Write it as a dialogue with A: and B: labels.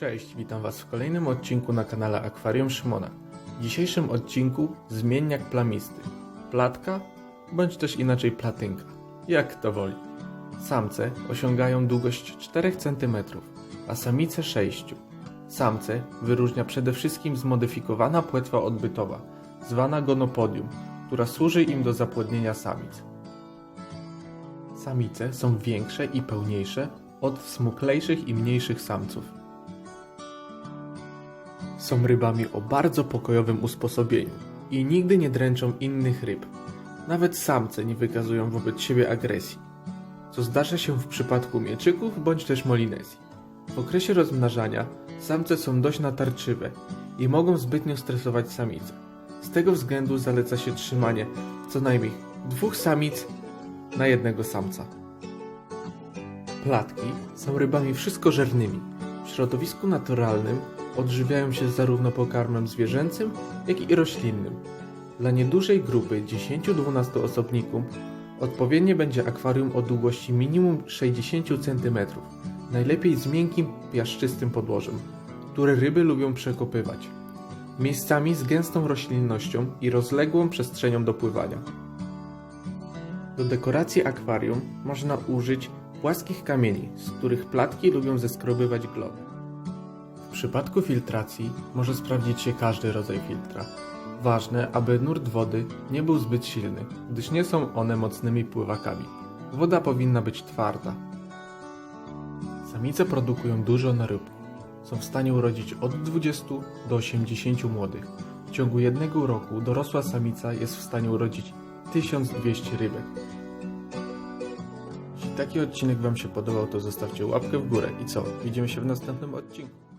A: Cześć, witam Was w kolejnym odcinku na kanale Akwarium Szymona. W dzisiejszym odcinku zmienniak plamisty. Platka, bądź też inaczej platynka. Jak kto woli. Samce osiągają długość 4 cm, a samice 6 Samce wyróżnia przede wszystkim zmodyfikowana płetwa odbytowa, zwana gonopodium, która służy im do zapłodnienia samic. Samice są większe i pełniejsze od smuklejszych i mniejszych samców. Są rybami o bardzo pokojowym usposobieniu i nigdy nie dręczą innych ryb. Nawet samce nie wykazują wobec siebie agresji, co zdarza się w przypadku mieczyków bądź też molinezji. W okresie rozmnażania samce są dość natarczywe i mogą zbytnio stresować samice. Z tego względu zaleca się trzymanie co najmniej dwóch samic na jednego samca. Platki są rybami wszystkożernymi. W środowisku naturalnym odżywiają się zarówno pokarmem zwierzęcym, jak i roślinnym. Dla niedużej grupy 10-12 osobników odpowiednie będzie akwarium o długości minimum 60 cm, najlepiej z miękkim, piaszczystym podłożem, które ryby lubią przekopywać. Miejscami z gęstą roślinnością i rozległą przestrzenią do pływania. Do dekoracji akwarium można użyć płaskich kamieni, z których platki lubią zeskrobywać glony. Przypadku filtracji może sprawdzić się każdy rodzaj filtra. Ważne, aby nurt wody nie był zbyt silny, gdyż nie są one mocnymi pływakami. Woda powinna być twarda. Samice produkują dużo naróbku. Są w stanie urodzić od 20 do 80 młodych. W ciągu jednego roku dorosła samica jest w stanie urodzić 1200 rybek. Jeśli taki odcinek Wam się podobał, to zostawcie łapkę w górę i co? Widzimy się w następnym odcinku.